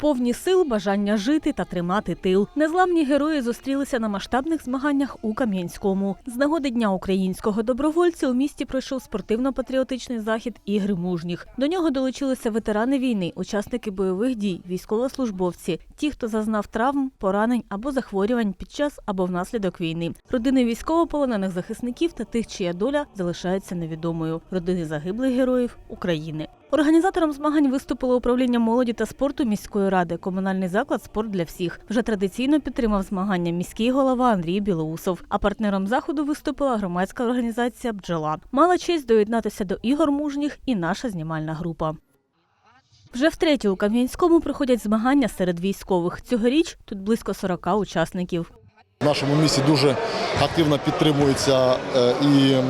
повні сил, бажання жити та тримати тил. Незламні герої зустрілися на масштабних змаганнях у Кам'янському. З нагоди Дня українського добровольця у місті пройшов спортивно-патріотичний захід ігри мужніх. До нього долучилися ветерани війни, учасники бойових дій, військовослужбовці, ті, хто зазнав травм, поранень або захворювань під час або внаслідок війни, родини військовополонених захисників та тих, чия доля залишається невідомою, родини загиблих героїв України. Організатором змагань виступило управління молоді та спорту міської ради, комунальний заклад Спорт для всіх. Вже традиційно підтримав змагання міський голова Андрій Білоусов. А партнером заходу виступила громадська організація Бджола. Мала честь доєднатися до ігор мужніх і наша знімальна група. Вже втретє у Кам'янському проходять змагання серед військових. Цьогоріч тут близько 40 учасників. В нашому місті дуже активно підтримується е, і е,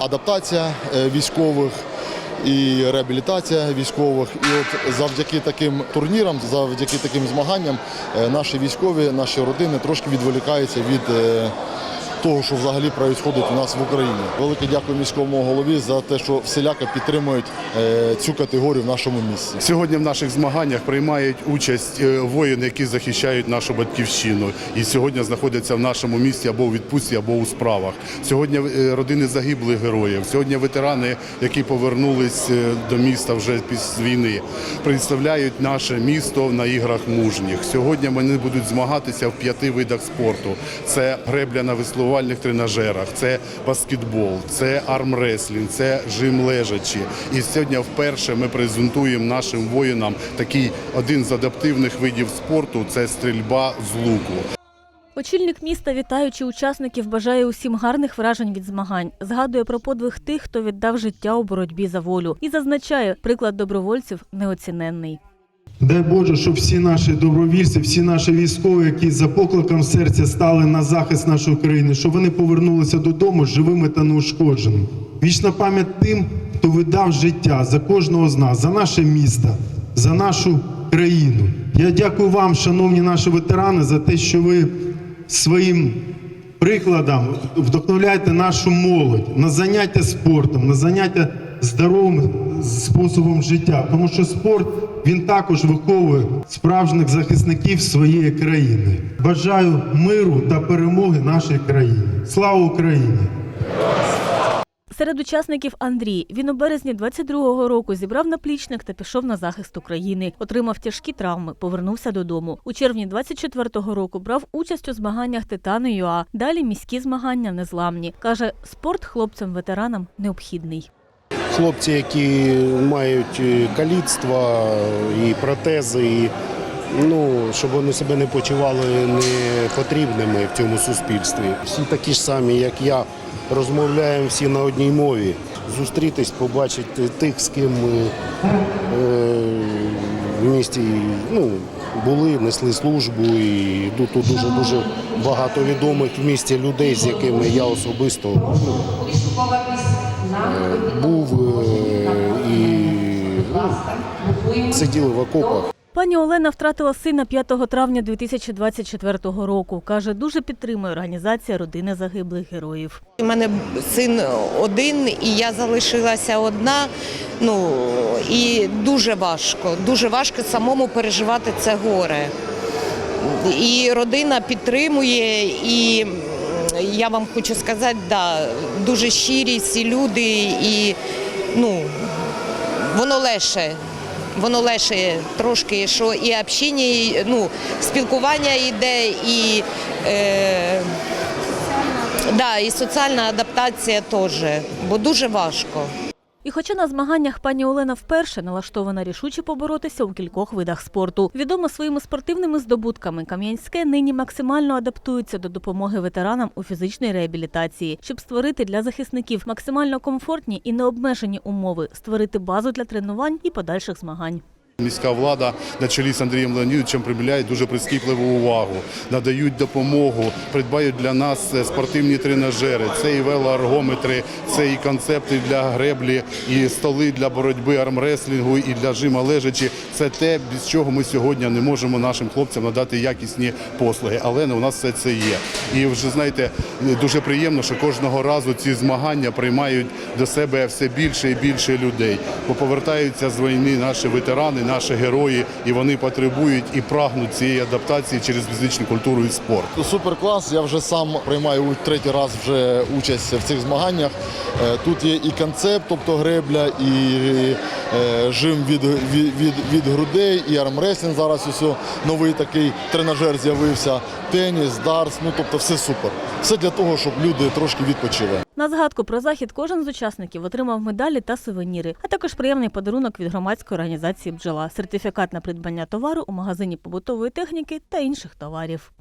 адаптація е, військових, і реабілітація військових. І от завдяки таким турнірам, завдяки таким змаганням, е, наші військові, наші родини трошки відволікаються від е, того, що взагалі відбувається у нас в Україні. Велике дякую міському голові за те, що всіляко підтримують е, цю категорію в нашому місті. Сьогодні в наших змаганнях приймають участь е, воїни, які захищають нашу батьківщину, і сьогодні знаходяться в нашому місті або у відпустці, або у справах. Сьогодні е, родини загиблих героїв, сьогодні ветерани, які повернулись до міста вже після війни, представляють наше місто на іграх мужніх. Сьогодні вони будуть змагатися в п'яти видах спорту: це гребля на веслувальних тренажерах, це баскетбол, це армреслінг, це жим лежачі. І сьогодні вперше ми презентуємо нашим воїнам такий один з адаптивних видів спорту це стрільба з луку. Очільник міста, вітаючи учасників, бажає усім гарних вражень від змагань. Згадує про подвиг тих, хто віддав життя у боротьбі за волю, і зазначає, приклад добровольців неоціненний. Дай Боже, щоб всі наші добровільці, всі наші військові, які за покликом серця стали на захист нашої країни, щоб вони повернулися додому живими та неушкодженими. Вічна пам'ять тим, хто видав життя за кожного з нас, за наше місто, за нашу країну. Я дякую вам, шановні наші ветерани, за те, що ви своїм прикладом вдохновляєте нашу молодь на заняття спортом, на заняття здоровим способом життя. Тому що спорт він також виховує справжніх захисників своєї країни. Бажаю миру та перемоги нашій країні. Слава Україні! Серед учасників Андрій. Він у березні 22-го року зібрав наплічник та пішов на захист України. Отримав тяжкі травми, повернувся додому. У червні 24-го року брав участь у змаганнях Титани ЮА. Далі міські змагання незламні. Каже, спорт хлопцям-ветеранам необхідний. Хлопці, які мають е, каліцтва і протези, і, ну, щоб вони себе не почували непотрібними в цьому суспільстві. Всі такі ж самі, як я, розмовляємо всі на одній мові. Зустрітись, побачити тих, з ким ми е, в місті ну, були, несли службу. І тут тут дуже-дуже багато відомих в місті людей, з якими я особисто був е, і ну, сиділи в окопах. Пані Олена втратила сина 5 травня 2024 року. Каже, дуже підтримує організація родини загиблих героїв. У мене син один, і я залишилася одна. Ну і дуже важко, дуже важко самому переживати це горе. І родина підтримує, і я вам хочу сказати, да, дуже щирі всі люди, і ну, воно легше. Воно легше трошки, що і общення, і, ну, спілкування йде, і, е, да, і соціальна адаптація теж, бо дуже важко. І хоча на змаганнях пані Олена вперше налаштована рішуче поборотися у кількох видах спорту. Відома своїми спортивними здобутками, Кам'янське нині максимально адаптується до допомоги ветеранам у фізичній реабілітації, щоб створити для захисників максимально комфортні і необмежені умови, створити базу для тренувань і подальших змагань. Міська влада на чолі з Андрієм Леонідовичем приділяє дуже прискіпливу увагу, надають допомогу, придбають для нас е, спортивні тренажери, це і велоаргометри, це і концепти для греблі, і столи для боротьби армреслінгу, і для жима лежачі. Це те, без чого ми сьогодні не можемо нашим хлопцям надати якісні послуги. Але у нас все це є. І вже знаєте, дуже приємно, що кожного разу ці змагання приймають до себе все більше і більше людей. Бо повертаються з війни наші ветерани, наші герої, і вони потребують і прагнуть цієї адаптації через фізичну культуру і спорт. Супер клас. Я вже сам приймаю третій раз вже участь в цих змаганнях. Е, Тут є і концепт, тобто гребля, і е, жим від, від, від, від грудей, і армреслінг. Зараз усе новий такий тренажер з'явився. Теніс, дартс, ну тобто все супер. Все для того, щоб люди трошки відпочили. На згадку про захід кожен з учасників отримав медалі та сувеніри, а також приємний подарунок від громадської організації Бджола, сертифікат на придбання товару у магазині побутової техніки та інших товарів.